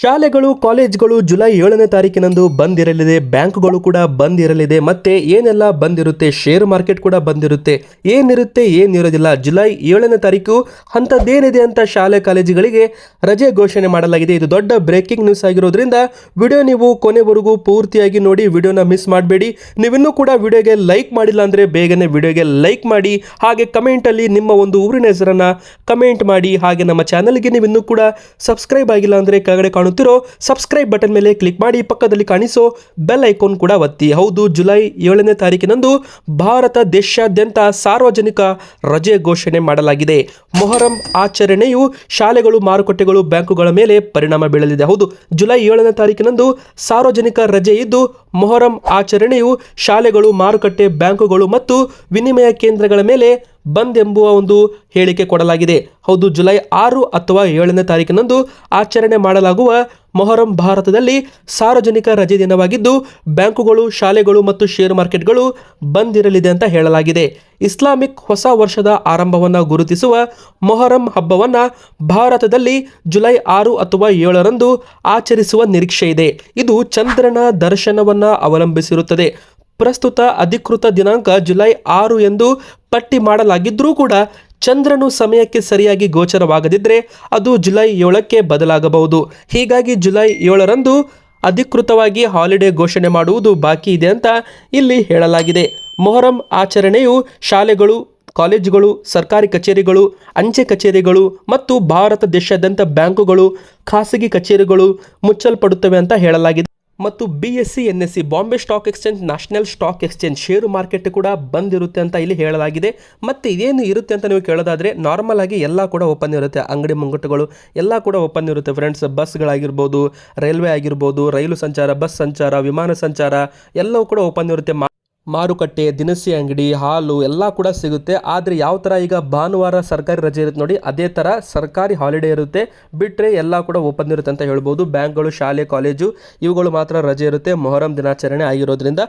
ಶಾಲೆಗಳು, ಕಾಲೇಜ್ಗಳು ಜುಲೈ ಏಳನೇ ತಾರೀಕಿನಂದು ಬಂದಿರಲಿದೆ. ಬ್ಯಾಂಕ್ಗಳು ಕೂಡ ಬಂದಿರಲಿದೆ. ಮತ್ತೆ ಏನೆಲ್ಲ ಬಂದಿರುತ್ತೆ? ಶೇರ್ ಮಾರ್ಕೆಟ್ ಕೂಡ ಬಂದಿರುತ್ತೆ. ಏನಿರುತ್ತೆ? ಏನಿರೋದಿಲ್ಲ. ಜುಲೈ ಏಳನೇ ತಾರೀಕು ಅಂಥದ್ದೇನಿದೆ ಅಂತ ಶಾಲೆ ಕಾಲೇಜುಗಳಿಗೆ ರಜೆ ಘೋಷಣೆ ಮಾಡಲಾಗಿದೆ. ಇದು ದೊಡ್ಡ ಬ್ರೇಕಿಂಗ್ ನ್ಯೂಸ್ ಆಗಿರೋದ್ರಿಂದ ವಿಡಿಯೋ ನೀವು ಕೊನೆವರೆಗೂ ಪೂರ್ತಿಯಾಗಿ ನೋಡಿ, ವಿಡಿಯೋನ ಮಿಸ್ ಮಾಡಬೇಡಿ. ನೀವಿನ್ನೂ ಕೂಡ ವಿಡಿಯೋಗೆ ಲೈಕ್ ಮಾಡಿಲ್ಲ ಅಂದರೆ ಬೇಗನೆ ವಿಡಿಯೋಗೆ ಲೈಕ್ ಮಾಡಿ, ಹಾಗೆ ಕಮೆಂಟಲ್ಲಿ ನಿಮ್ಮ ಒಂದು ಊರಿನ ಹೆಸರನ್ನ ಕಮೆಂಟ್ ಮಾಡಿ, ಹಾಗೆ ನಮ್ಮ ಚಾನಲ್ಗೆ ನೀವಿನ್ನೂ ಕೂಡ ಸಬ್ಸ್ಕ್ರೈಬ್ ಆಗಿಲ್ಲ ಅಂದರೆ ಕೆಳಗಡೆ ಕಾಣುತ್ತಿರೋ ಸಬ್ಸ್ಕ್ರೈಬ್ ಬಟನ್ ಮೇಲೆ ಕ್ಲಿಕ್ ಮಾಡಿ ಪಕ್ಕದಲ್ಲಿ ಕಾಣಿಸೋ ಬೆಲ್ ಐಕಾನ್ ಕೂಡ ಒತ್ತಿ. ಹೌದು, ಜುಲೈ ಏಳನೇ ತಾರೀಕಿನಂದು ಭಾರತ ದೇಶಾದ್ಯಂತ ಸಾರ್ವಜನಿಕ ರಜೆ ಘೋಷಣೆ ಮಾಡಲಾಗಿದೆ. ಮೊಹರಂ ಆಚರಣೆಯು ಶಾಲೆಗಳು, ಮಾರುಕಟ್ಟೆಗಳು, ಬ್ಯಾಂಕುಗಳ ಮೇಲೆ ಪರಿಣಾಮ ಬೀಳಲಿದೆ. ಹೌದು, ಜುಲೈ ಏಳನೇ ತಾರೀಕಿನಂದು ಸಾರ್ವಜನಿಕ ರಜೆ ಇದ್ದು ಮೊಹರಂ ಆಚರಣೆಯು ಶಾಲೆಗಳು, ಮಾರುಕಟ್ಟೆ, ಬ್ಯಾಂಕುಗಳು ಮತ್ತು ವಿನಿಮಯ ಕೇಂದ್ರಗಳ ಮೇಲೆ ಬಂದ್ ಎಂಬುವ ಒಂದು ಹೇಳಿಕೆ ಕೊಡಲಾಗಿದೆ. ಹೌದು, ಜುಲೈ ಆರು ಅಥವಾ ಏಳನೇ ತಾರೀಕಿನಂದು ಆಚರಣೆ ಮಾಡಲಾಗುವ ಮೊಹರಂ ಭಾರತದಲ್ಲಿ ಸಾರ್ವಜನಿಕ ರಜೆ ದಿನವಾಗಿದ್ದು, ಬ್ಯಾಂಕುಗಳು, ಶಾಲೆಗಳು ಮತ್ತು ಶೇರ್ ಮಾರ್ಕೆಟ್ಗಳು ಬಂದ್ ಇರಲಿದೆ ಅಂತ ಹೇಳಲಾಗಿದೆ. ಇಸ್ಲಾಮಿಕ್ ಹೊಸ ವರ್ಷದ ಆರಂಭವನ್ನು ಗುರುತಿಸುವ ಮೊಹರಂ ಹಬ್ಬವನ್ನು ಭಾರತದಲ್ಲಿ ಜುಲೈ ಆರು ಅಥವಾ ಏಳರಂದು ಆಚರಿಸುವ ನಿರೀಕ್ಷೆ ಇದೆ. ಇದು ಚಂದ್ರನ ದರ್ಶನವನ್ನು ಅವಲಂಬಿಸಿರುತ್ತದೆ. ಪ್ರಸ್ತುತ ಅಧಿಕೃತ ದಿನಾಂಕ ಜುಲೈ ಆರು ಎಂದು ಪಟ್ಟಿ ಮಾಡಲಾಗಿದ್ದರೂ ಕೂಡ ಚಂದ್ರನು ಸಮಯಕ್ಕೆ ಸರಿಯಾಗಿ ಗೋಚರವಾಗದಿದ್ದರೆ ಅದು ಜುಲೈ ಏಳಕ್ಕೆ ಬದಲಾಗಬಹುದು. ಹೀಗಾಗಿ ಜುಲೈ ಏಳರಂದು ಅಧಿಕೃತವಾಗಿ ಹಾಲಿಡೇ ಘೋಷಣೆ ಮಾಡುವುದು ಬಾಕಿ ಇದೆ ಅಂತ ಇಲ್ಲಿ ಹೇಳಲಾಗಿದೆ. ಮೊಹರಂ ಆಚರಣೆಯು ಶಾಲೆಗಳು, ಕಾಲೇಜುಗಳು, ಸರ್ಕಾರಿ ಕಚೇರಿಗಳು, ಅಂಚೆ ಕಚೇರಿಗಳು ಮತ್ತು ಭಾರತ ದೇಶಾದ್ಯಂತ ಬ್ಯಾಂಕುಗಳು, ಖಾಸಗಿ ಕಚೇರಿಗಳು ಮುಚ್ಚಲ್ಪಡುತ್ತವೆ ಅಂತ ಹೇಳಲಾಗಿದೆ. ಮತ್ತು B S C N S C Bombay stock exchange national stock exchange share market ಕೂಡ ಬಂದಿರುತ್ತೆ ಅಂತ ಇಲ್ಲಿ ಹೇಳಲಾಗಿದೆ. ಮತ್ತು ಇದೇನು ಇರುತ್ತೆ ಅಂತ ನೀವು ಕೇಳೋದಾದರೆ ನಾರ್ಮಲ್ ಆಗಿ ಎಲ್ಲ ಕೂಡ ಓಪನ್ ಇರುತ್ತೆ. ಅಂಗಡಿ ಮುಂಗಟ್ಟುಗಳು ಎಲ್ಲ ಕೂಡ ಓಪನ್ ಇರುತ್ತೆ ಫ್ರೆಂಡ್ಸ್ ಬಸ್ಗಳಾಗಿರ್ಬೋದು ರೈಲ್ವೆ ಆಗಿರ್ಬೋದು, ರೈಲು ಸಂಚಾರ ಬಸ್ ಸಂಚಾರ, ವಿಮಾನ ಸಂಚಾರ ಎಲ್ಲವೂ ಕೂಡ ಓಪನ್ ಇರುತ್ತೆ. ಮಾರುಕಟ್ಟೆ, ದಿನಸಿ ಅಂಗಡಿ, ಹಾಲು ಎಲ್ಲ ಕೂಡ ಸಿಗುತ್ತೆ. ಆದರೆ ಯಾವ ಥರ ಈಗ ಭಾನುವಾರ ಸರ್ಕಾರಿ ರಜೆ ಇರುತ್ತೆ ನೋಡಿ, ಅದೇ ಥರ ಸರ್ಕಾರಿ ಹಾಲಿಡೇ ಇರುತ್ತೆ. ಬಿಟ್ಟರೆ ಎಲ್ಲ ಕೂಡ ಓಪನ್ ಇರುತ್ತೆ ಅಂತ ಹೇಳ್ಬೋದು. ಬ್ಯಾಂಕ್ಗಳು, ಶಾಲೆ, ಕಾಲೇಜು, ಇವುಗಳು ಮಾತ್ರ ರಜೆ ಇರುತ್ತೆ. ಮೊಹರಂ ದಿನಾಚರಣೆ ಆಗಿರೋದ್ರಿಂದ.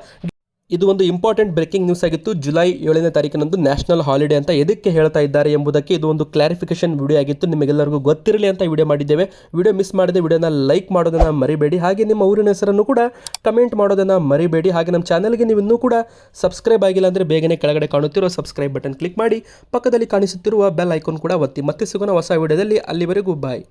ಇದು ಒಂದು ಇಂಪಾರ್ಟೆಂಟ್ ಬ್ರೇಕಿಂಗ್ ನ್ಯೂಸ್ ಆಗಿತ್ತು. ಜುಲೈ ಏಳನೇ ತಾರೀಕಿನಂದು ನ್ಯಾಷನಲ್ ಹಾಲಿಡೇ ಅಂತ ಎದಕ್ಕೆ ಹೇಳ್ತಾ ಇದ್ದಾರೆ ಎಂಬುದಕ್ಕೆ ಇದು ಒಂದು ಕ್ಲಾರಿಫಿಕೇಶನ್ ವಿಡಿಯೋ ಆಗಿತ್ತು. ನಿಮಗೆಲ್ಲರಿಗೂ ಗೊತ್ತಿರಲಿ ಅಂತ ವಿಡಿಯೋ ಮಾಡಿದ್ದೇವೆ. ವಿಡಿಯೋ ಮಿಸ್ ಮಾಡಿದೆ ವಿಡಿಯೋನ ಲೈಕ್ ಮಾಡೋದನ್ನು ಮರಿಬೇಡಿ. ಹಾಗೆ ನಿಮ್ಮ ಊರಿನ ಹೆಸರನ್ನು ಕೂಡ ಕಮೆಂಟ್ ಮಾಡೋದನ್ನು ಮರಿಬೇಡಿ. ಹಾಗೆ ನಮ್ಮ ಚಾನಲ್ಗೆ ನೀವು ಇನ್ನೂ ಕೂಡ ಸಬ್ಸ್ಕ್ರೈಬ್ ಆಗಿಲ್ಲ ಅಂದರೆ ಬೇಗನೆ ಕೆಳಗಡೆ ಕಾಣುತ್ತಿರೋ ಸಬ್ಸ್ಕ್ರೈಬ್ ಬಟನ್ ಕ್ಲಿಕ್ ಮಾಡಿ. ಪಕ್ಕದಲ್ಲಿ ಕಾಣಿಸುತ್ತಿರುವ ಬೆಲ್ ಐಕಾನ್ ಕೂಡ ಒತ್ತಿ. ಮತ್ತೆ ಸಿಗೋಣ ಹೊಸ ವಿಡಿಯೋದಲ್ಲಿ ಅಲ್ಲಿವರೆಗೂ ಬಾಯ್